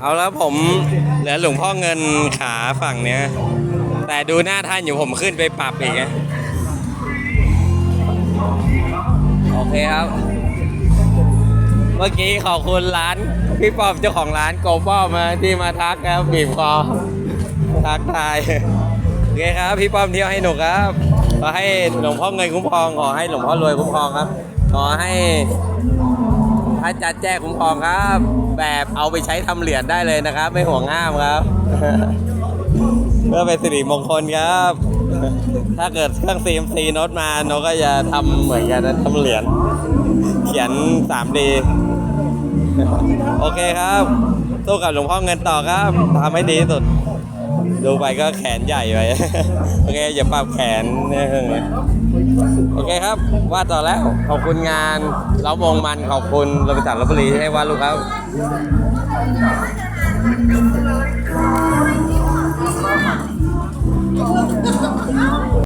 เอาแล้วผมเหลือหลวงพ่อเงินขาฝั่งเนี้ย แต่ดูหน้าท่านอยู่ผมขึ้นไปปรับอีกนะโอเคครับ เมื่อกี้ขอบคุณร้าน พี่ป้อมเจ้าของร้านโกป้อมมาที่มาทักครับบีบคอทักทายโอเคครับ พี่ป้อมเที่ยวให้หนุกครับขอให้หลวงพ่อเงินคุ้มครองขอให้หลวงพ่อรวยคุ้มครองครับ ขอให้ พระจัดแจ้คุ้มครองครับ แบบเอาไปใช้ทำเหรียญได้เลยนะครับ ไม่ห่วงห้ามครับ เพื่อเป็นสิริมงคลครับ ถ้าเกิดเครื่อง CMC โน้ตมาโน้ตก็จะทำเหมือนกันทำเหรียญเขียน 3D โอเคครับสู้กับหลวงพ่อเงินต่อครับทำให้ดีที่สุด ดูไปก็แขนใหญ่ไป โอเคอย่าปรับแขนเนี่ยโอเคครับว่าต่อแล้วขอบคุณงานเราวงมันขอบคุณโรบินสันลบบุรีให้ว่าลูกครับ